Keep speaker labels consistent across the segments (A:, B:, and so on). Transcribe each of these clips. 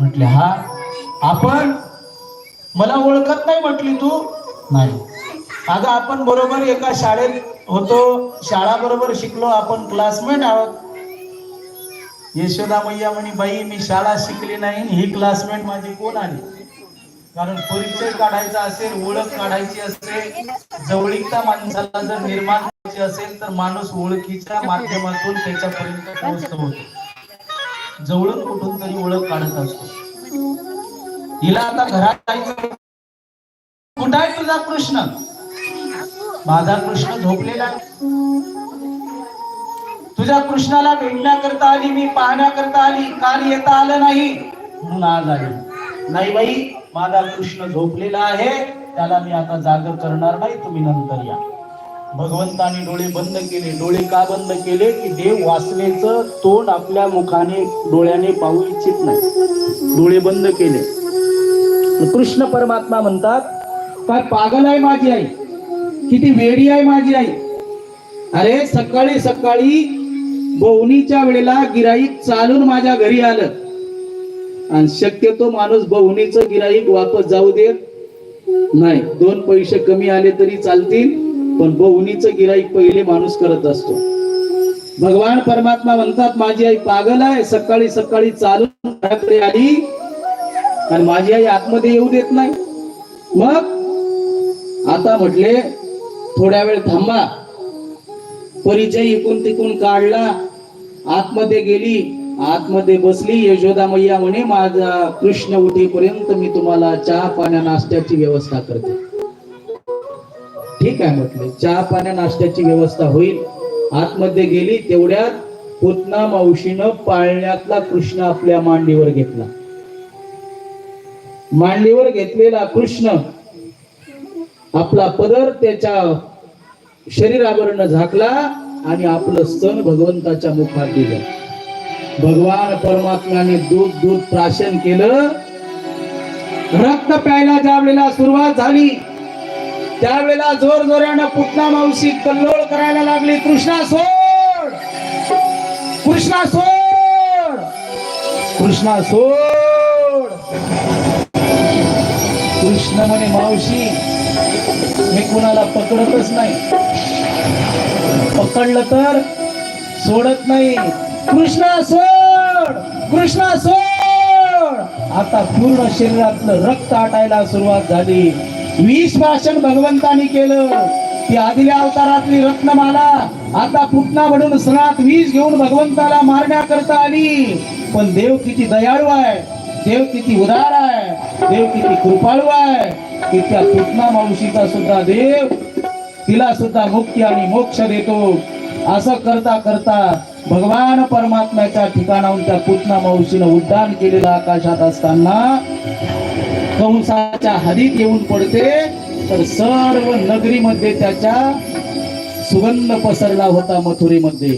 A: म्हटले हा आपण मला ओळखत नाही म्हटली तू. नाही. अगं आपण बरोबर एका शाळेत होतो शाळा बरोबर शिकलो आपण क्लासमेट आहोत. यशोदा मैया म्हणे बाई मी शाळा शिकली नाही ही क्लासमेट माझी कोण आली कारण परिचय काढायचा असेल ओळख काढायची असेल जवळीकता माणसाला जर निर्माण करायची असेल तर माणूस ओळखीच्या माध्यमातून त्याच्यापर्यंत पोहोचतो. होतो जवळून कुठून तरी ओळख काढत असतो. हिला आता घरात जायचं कुठं आहे तुझा कृष्ण? माझा कृष्ण झोपलेला आहे. तुझ्या कृष्णाला भेटण्याकरता आली मी पाहण्याकरता आली काल येता आलं नाही. म्हणून आज आली नाही बाई माझा कृष्ण झोपलेला आहे त्याला मी आता जागर करणार नाही तुम्ही नंतर या. भगवंताने डोळे बंद केले. डोळे का बंद केले? की देव वासनेचं तोंड आपल्या मुखाने डोळ्याने पाहू इच्छित नाही. डोळे बंद केले. कृष्ण परमात्मा म्हणतात काय पागल आहे माझी आई. किती वेडी आहे माझी आई. अरे सकाळी सकाळी बहुणीच्या वेळेला गिराईक चालून माझ्या घरी आलं. आणि शक्यतो माणूस बहुणीचं गिराईक वापस जाऊ देत नाही. दोन पैसे कमी आले तरी चालतील. पण बहुणीचं गिराईक पहिले माणूस करत असतो. भगवान परमात्मा म्हणतात माझी आई पागल आहे सकाळी सकाळी चालून घराकडे आली आणि माझी आई आतमध्ये येऊ देत नाही. मग आता म्हटले थोड्या वेळ थांबा. परिचय इकून तिकून काढला. आतमध्ये गेली आतमध्ये बसली. यशोदा मैया म्हणे माझा कृष्ण उठेपर्यंत मी तुम्हाला चहा पाण्या नाश्त्याची व्यवस्था करते. ठीक आहे म्हटले. चहा पाण्या नाश्त्याची व्यवस्था होईल. आतमध्ये गेली तेवढ्यात पुतना मावशीनं पाळण्यातला कृष्ण आपल्या मांडीवर घेतला. मांडीवर घेतलेला कृष्ण आपला पदर त्याच्या शरीरावरनं झाकला आणि आपलं स्तन भगवंताच्या मुखात दिलं भगवान परमात्म्याने दूध दूध प्राशन केलं. रक्त प्यायला ज्या वेळेला सुरुवात झाली. त्यावेळेला जोर जोरानं पुतना मावशी कल्लोळ करायला लागली. कृष्णा सोड! कृष्णा सोड! कृष्णा सोड! कृष्ण म्हणे मावशी मी कुणाला पकडतच नाही. पकडलं तर सोडत नाही. कृष्णा सोड! कृष्णा सोड! आता पूर्ण शरीरातलं रक्त आटायला सुरुवात झाली. विष भाषण भगवंतानी केलं. ती आदिल्या अवतारातली रत्नमाला आता पुटना म्हणून सणात वीज घेऊन भगवंताला मारण्याकरता आली. पण देव किती दयाळू आहे. देव किती उदार आहे. देव किती कृपाळू आहे. की त्या पुतना मावशीचा सुद्धा देव तिला सुद्धा मुक्ती आणि मोक्ष देतो. असं करता करता भगवान परमात्म्याच्या ठिकाणाहून त्या पुतना मावशीनं उड्डाण केलेलं आकाशात असताना कंसाच्या हदीत येऊन पडते तर सर्व नगरीमध्ये त्याच्या सुगंध पसरला होता मथुरेमध्ये.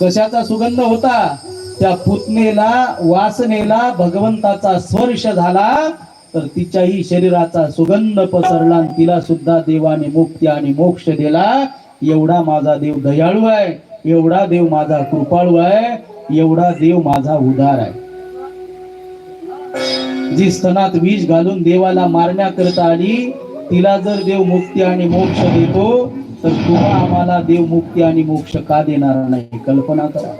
A: कशाचा सुगंध होता? त्या पुतनेला वासनेला भगवंताचा स्पर्श झाला तर तिच्याही शरीराचा सुगंध पसरला आणि तिला सुद्धा देवाने मुक्ती आणि मोक्ष दिला. एवढा माझा देव दयाळू आहे एवढा देव माझा कृपाळू आहे एवढा देव माझा उदार आहे. जी स्तनात विष घालून देवाला मारण्याकरता आली तिला जर देव मुक्ती आणि मोक्ष देतो तर तुम्हा आम्हाला देव मुक्ती आणि मोक्ष का देणार नाही? कल्पना करा.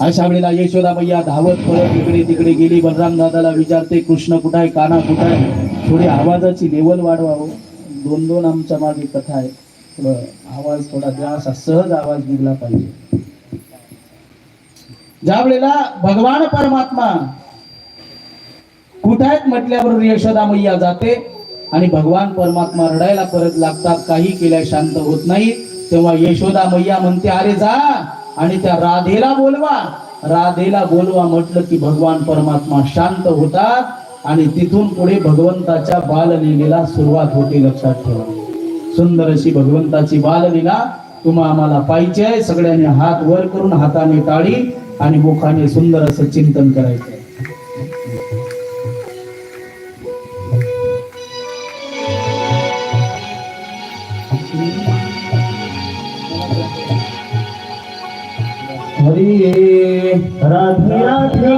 A: अशा वेळेला यशोदा मैया धावत पळत इकडे तिकडे गेली. बलराम दादाला विचारते कृष्ण कुठं आहे काना कुठं आहे थोडी आवाजाची लेवल वाढवावं. दोन दोन आमच्या मागे कथा आहे. थोडं आवाज थोडा जास्त सहज आवाज निघला पाहिजे. ज्या वेळेला भगवान परमात्मा कुठे आहेत म्हटल्याबरोबर यशोदा मैया जाते आणि भगवान परमात्मा रडायला परत लागतात काही केल्या शांत होत नाही. तेव्हा यशोदा मैया म्हणते अरे जा आणि त्या राधेला बोलवा. राधेला बोलवा म्हटलं की भगवान परमात्मा शांत होतात आणि तिथून पुढे भगवंताच्या बाललीलेला सुरुवात होते लक्षात ठेवा. सुंदर अशी भगवंताची बाललीला तुम्हा आम्हाला पाहिजे सगळ्यांनी हात वर करून हाताने टाळी. आणि मुखाने सुंदर असं चिंतन करायचं. हरी राधे राधे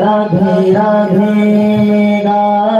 A: राधे राधे राधे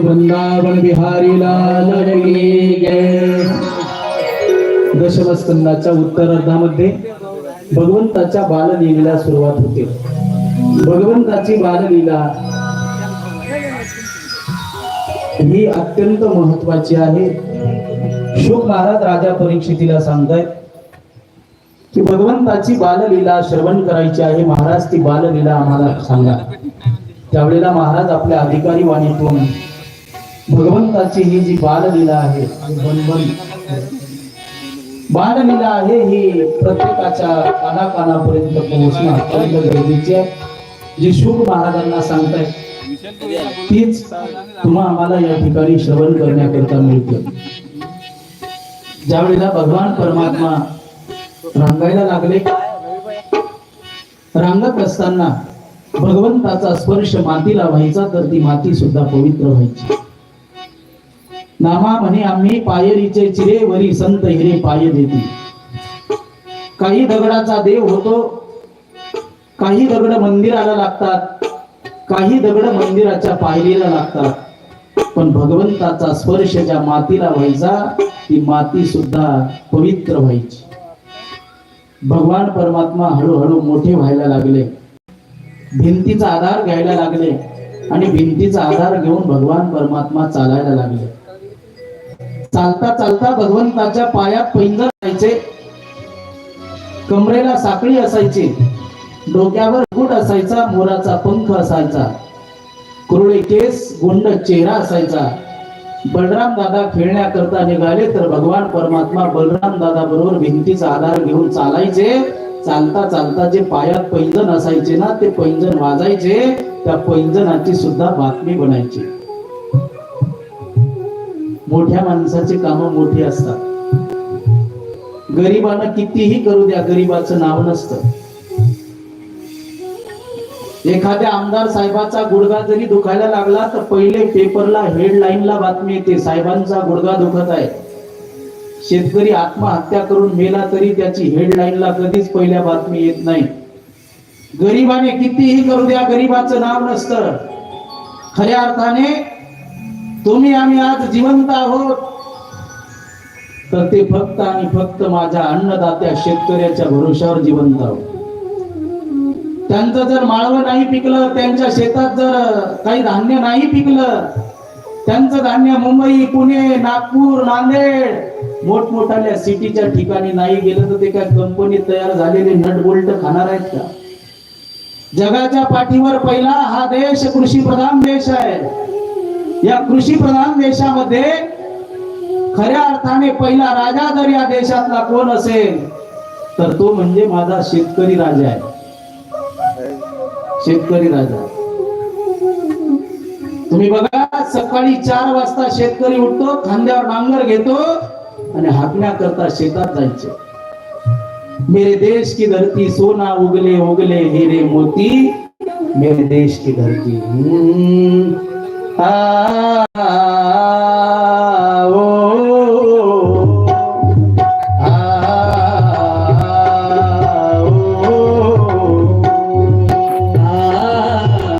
A: वृंदावन बिहारी लाल की जय दशमस्कंदाच्या उत्तरार्धामध्ये भगवंताच्या बाललीला सुरुवात होते. भगवंताची बाललीला ही अत्यंत महत्वाची आहे. शुभ महाराज राजा परीक्षितीला सांगतायत की भगवंताची बाललीला श्रवण करायची आहे. महाराज ती बाललीला आम्हाला सांगा. त्यावेळेला महाराज आपल्या अधिकारी वाणीतून भगवंताची ही जी बाललीला आहे बाललीला आहे ही प्रत्येकाच्या कानाकानापर्यंत पोहोचणं अत्यंत गरजेची आहे. जी शुभ महाराजांना सांगताय तीच तुम्हा आम्हाला या ठिकाणी श्रवण करण्याकरता मिळते. ज्यावेळेला भगवान परमात्मा रांगायला लागले रांगत असताना भगवंताचा स्पर्श मातीला व्हायचा तर ती माती सुद्धा पवित्र व्हायची. नामा म्हणे आम्ही पायरीचे चिरे वरी संत हिरे पाय देती. काही दगडाचा देव होतो काही दगड मंदिराला लागतात काही दगड मंदिराच्या पायरीला लागतात. पण भगवंताचा स्पर्श ज्या मातीला व्हायचा ती माती सुद्धा पवित्र व्हायची. भगवान परमात्मा हळूहळू मोठे व्हायला लागले. भिंतीचा आधार घ्यायला लागले आणि भिंतीचा आधार घेऊन भगवान परमात्मा चालायला लागले. चालता चालता भगवंताच्या पायात पैंजर असायचे कमरेला साखळी असायची. डोक्यावर गुड असायचा मोराचा पंख असायचा. कुरळे केस गुंड चेहरा असायचा. बलराम दादा खेळण्याकरता निघाले तर भगवान परमात्मा बलराम दादा बरोबर भिंतीचा आधार घेऊन चालायचे. चालता चालता जे पायात पैंजण असायचे ना ते पैंजण वाजायचे. त्या पैंजणाची सुद्धा बातमी बनायची. मोठ्या माणसाची कामं मोठी असतात. गरिबानं कितीही करू द्या गरिबाचं नाव नसतं. एखाद्या आमदार साहेबाचा गुडघा जरी दुखायला लागला तर पहिले पेपरला हेडलाईनला बातमी येते साहेबांचा गुडघा दुखत आहे. शेतकरी आत्महत्या करून मेला तरी त्याची हेडलाईनला कधीच पहिल्या बातमी येत नाही. गरिबाने कितीही करू द्या गरिबाचं नाव नसतं. खऱ्या अर्थाने तुम्ही आम्ही आज जिवंत आहोत. तर ते फक्त आणि फक्त माझ्या अन्नदात्या शेतकऱ्याच्या भरोशावर जिवंत आहोत. त्यांचं जर माळवं नाही पिकलं त्यांच्या शेतात जर काही धान्य नाही पिकलं त्यांचं धान्य मुंबई पुणे नागपूर नांदेड मोठमोठ्या सिटीच्या ठिकाणी नाही गेलं तर ते काय कंपनी तयार झालेले नट बोल्ट खाणार आहेत का? जगाच्या पाठीवर पहिला हा देश कृषी प्रधान देश आहे. या कृषी प्रधान देशामध्ये खऱ्या अर्थाने पहिला राजा जर या देशातला कोण असेल तर तो म्हणजे माझा शेतकरी राजा आहे. शेतकरी राजा. तुम्ही बघा सकाळी चार वाजता शेतकरी उठतो खांद्यावर नांगर घेतो आणि हाकण्याकरता शेतात जायचे. मेरे देश की धरती सोना उगले उगले हीरे मोती. मेरे देश की धरती. ah.